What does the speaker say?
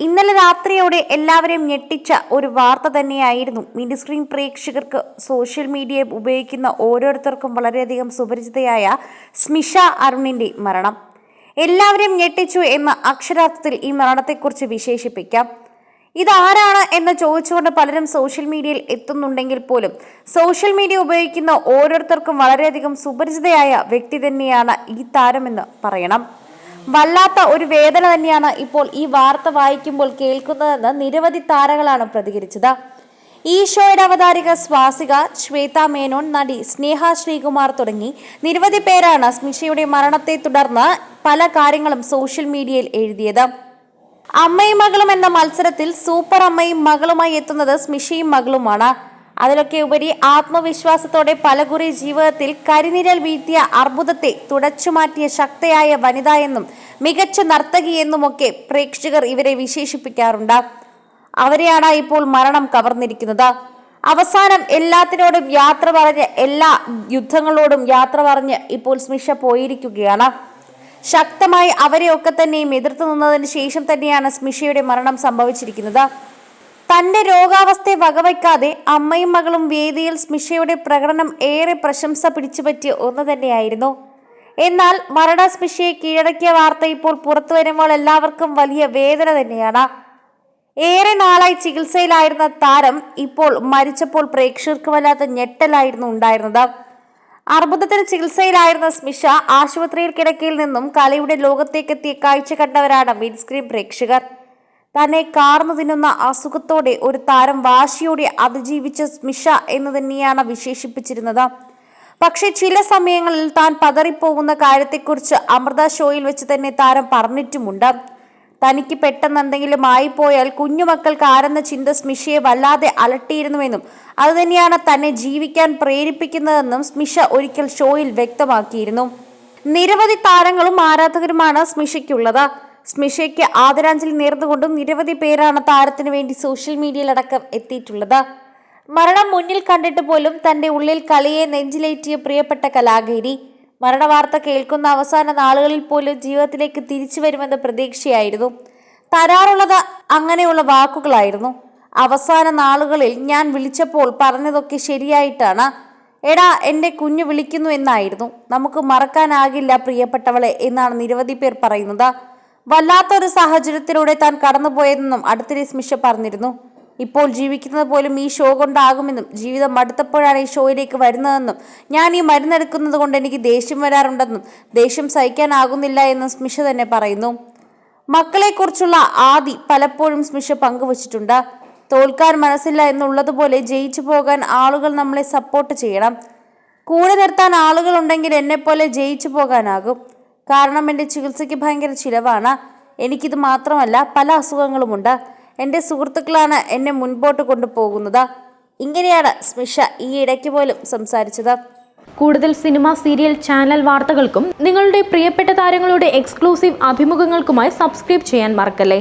ഇന്നലെ രാത്രിയോടെ എല്ലാവരെയും ഞെട്ടിച്ച ഒരു വാർത്ത തന്നെയായിരുന്നു. മിനി സ്ക്രീൻ പ്രേക്ഷകർക്ക് സോഷ്യൽ മീഡിയ ഉപയോഗിക്കുന്ന ഓരോരുത്തർക്കും വളരെയധികം സുപരിചിതയായ സ്മിഷ അരുണിന്റെ മരണം. എല്ലാവരെയും ഞെട്ടിച്ചു എന്ന അക്ഷരാർത്ഥത്തിൽ ഈ മരണത്തെക്കുറിച്ച് വിശേഷിപ്പിക്കാം. ഇതാരാണ് എന്ന് ചോദിച്ചുകൊണ്ട് പലരും സോഷ്യൽ മീഡിയയിൽ എത്തുന്നുണ്ടെങ്കിൽ പോലും സോഷ്യൽ മീഡിയ ഉപയോഗിക്കുന്ന ഓരോരുത്തർക്കും വളരെയധികം സുപരിചിതയായ വ്യക്തി തന്നെയാണ് ഈ താരമെന്ന് പറയണം. വല്ലാത്ത ഒരു വേദന തന്നെയാണ് ഇപ്പോൾ ഈ വാർത്ത വായിക്കുമ്പോൾ കേൾക്കുന്നതെന്ന് നിരവധി താരങ്ങളാണ് പ്രതികരിച്ചത്. ഈ ഷോയുടെ അവതാരിക സ്വാസിക ശ്വേത മേനോൻ നടി സ്നേഹ ശ്രീകുമാർ തുടങ്ങി നിരവധി പേരാണ് സ്മിഷയുടെ മരണത്തെ തുടർന്ന് പല കാര്യങ്ങളും സോഷ്യൽ മീഡിയയിൽ എഴുതിയത്. അമ്മയും മകളും എന്ന മത്സരത്തിൽ സൂപ്പർ അമ്മയും മകളുമായി എത്തുന്നത് സ്മിഷയും മകളുമാണ്. അതിലൊക്കെ ഉപരി ആത്മവിശ്വാസത്തോടെ പലകുറി ജീവിതത്തിൽ കരിനിരൽ വീഴ്ത്തിയ അർബുദത്തെ തുടച്ചുമാറ്റിയ ശക്തയായ വനിത എന്നും മികച്ച നർത്തകി എന്നുമൊക്കെ പ്രേക്ഷകർ ഇവരെ വിശേഷിപ്പിക്കാറുണ്ട്. അവരെയാണ് ഇപ്പോൾ മരണം കവർന്നിരിക്കുന്നത്. അവസാനം എല്ലാത്തിനോടും യാത്ര പറഞ്ഞ് എല്ലാ യുദ്ധങ്ങളോടും യാത്ര പറഞ്ഞ് ഇപ്പോൾ സ്മിഷ പോയിരിക്കുകയാണ്. ശക്തമായി അവരെയൊക്കെ തന്നെയും എതിർത്തു നിന്നതിന് ശേഷം തന്നെയാണ് സ്മിഷയുടെ മരണം സംഭവിച്ചിരിക്കുന്നത്. തന്റെ രോഗാവസ്ഥയെ വകവയ്ക്കാതെ അമ്മയും മകളും വേദിയിൽ സ്മിഷയുടെ പ്രകടനം ഏറെ പ്രശംസ പിടിച്ചുപറ്റിയ ഒന്ന് തന്നെയായിരുന്നു. എന്നാൽ മരണ സ്മിഷയെ കീഴടക്കിയ വാർത്ത ഇപ്പോൾ പുറത്തു വരുമ്പോൾ എല്ലാവർക്കും വലിയ വേദന തന്നെയാണ്. ഏറെ നാളായി ചികിത്സയിലായിരുന്ന താരം ഇപ്പോൾ മരിച്ചപ്പോൾ പ്രേക്ഷകർക്ക് വല്ലാത്ത ഞെട്ടലായിരുന്നു ഉണ്ടായിരുന്നത്. അർബുദത്തിന് ചികിത്സയിലായിരുന്ന സ്മിഷ ആശുപത്രിയിൽ കിടക്കയിൽ നിന്നും കലയുടെ ലോകത്തേക്കെത്തിയ കാഴ്ച കണ്ടവരാണ് മിൻസ്ക്രീം പ്രേക്ഷകർ. തന്നെ കാർന്നു തിന്നുന്ന അസുഖത്തോടെ ഒരു താരം വാശിയോടെ അതിജീവിച്ച സ്മിഷ എന്ന് തന്നെയാണ് വിശേഷിപ്പിച്ചിരുന്നത്. പക്ഷേ ചില സമയങ്ങളിൽ താൻ പതറിപ്പോകുന്ന കാര്യത്തെക്കുറിച്ച് അമൃത ഷോയിൽ വെച്ച് തന്നെ താരം പറഞ്ഞിട്ടുമുണ്ട്. തനിക്ക് പെട്ടെന്ന് എന്തെങ്കിലും ആയിപ്പോയാൽ കുഞ്ഞുമക്കൾക്ക് ആരെന്ന ചിന്ത സ്മിഷയെ വല്ലാതെ അലട്ടിയിരുന്നുവെന്നും അതുതന്നെയാണ് തന്നെ ജീവിക്കാൻ പ്രേരിപ്പിക്കുന്നതെന്നും സ്മിഷ ഒരിക്കൽ ഷോയിൽ വ്യക്തമാക്കിയിരുന്നു. നിരവധി താരങ്ങളും ആരാധകരുമാണ് സ്മിഷയ്ക്കുള്ളത് സ്മിഷയ്ക്ക് ആദരാഞ്ജലി നേർന്നുകൊണ്ടും നിരവധി പേരാണ് താരത്തിനു വേണ്ടി സോഷ്യൽ മീഡിയയിലടക്കം എത്തിയിട്ടുള്ളത്. മരണം മുന്നിൽ കണ്ടിട്ട് പോലും തന്റെ ഉള്ളിൽ കളിയെ നെഞ്ചിലേറ്റിയ പ്രിയപ്പെട്ട കലാകാരി. മരണവാർത്ത കേൾക്കുന്ന അവസാന നാളുകളിൽ പോലും ജീവിതത്തിലേക്ക് തിരിച്ചു വരുമെന്ന പ്രതീക്ഷയായിരുന്നു. തരാറുള്ളത് അങ്ങനെയുള്ള വാക്കുകളായിരുന്നു. അവസാന നാളുകളിൽ ഞാൻ വിളിച്ചപ്പോൾ പറഞ്ഞതൊക്കെ ശരിയായിട്ടാണ്. എടാ എന്റെ കുഞ്ഞു വിളിക്കുന്നു എന്നായിരുന്നു. നമുക്ക് മറക്കാനാകില്ല പ്രിയപ്പെട്ടവളെ എന്നാണ് നിരവധി പേർ പറയുന്നത്. വല്ലാത്തൊരു സാഹചര്യത്തിലൂടെ താൻ കടന്നുപോയതെന്നും അടുത്തിടെ സ്മിഷ പറഞ്ഞിരുന്നു. ഇപ്പോൾ ജീവിക്കുന്നത് പോലും ഈ ഷോ കൊണ്ടാകുമെന്നും ജീവിതം മടുത്തപ്പോഴാണ് ഈ ഷോയിലേക്ക് വരുന്നതെന്നും ഞാൻ ഈ മരുന്നെടുക്കുന്നത് കൊണ്ട് എനിക്ക് ദേഷ്യം വരാറുണ്ടെന്നും ദേഷ്യം സഹിക്കാനാകുന്നില്ല എന്നും സ്മിഷ തന്നെ പറയുന്നു. മക്കളെക്കുറിച്ചുള്ള ആദി പലപ്പോഴും സ്മിഷ പങ്കുവച്ചിട്ടുണ്ട്. തോൽക്കാൻ മനസ്സില്ല എന്നുള്ളതുപോലെ ജയിച്ചു പോകാൻ ആളുകൾ നമ്മളെ സപ്പോർട്ട് ചെയ്യണം. കൂടെ നിർത്താൻ ആളുകളുണ്ടെങ്കിൽ എന്നെപ്പോലെ ജയിച്ചു പോകാനാകും. കാരണം എന്റെ ചികിത്സയ്ക്ക് ഭയങ്കര ചിലവാണ്. എനിക്കിത് മാത്രമല്ല പല അസുഖങ്ങളുമുണ്ട്. എന്റെ സുഹൃത്തുക്കളാണ് എന്നെ മുൻപോട്ട് കൊണ്ടുപോകുന്നത്. ഇങ്ങനെയാണ് സ്മിഷ ഈ ഇടയ്ക്ക് പോലും സംസാരിച്ചത്. കൂടുതൽ സിനിമ സീരിയൽ ചാനൽ വാർത്തകൾക്കും നിങ്ങളുടെ പ്രിയപ്പെട്ട താരങ്ങളുടെ എക്സ്ക്ലൂസീവ് അഭിമുഖങ്ങൾക്കുമായി സബ്സ്ക്രൈബ് ചെയ്യാൻ മറക്കല്ലേ?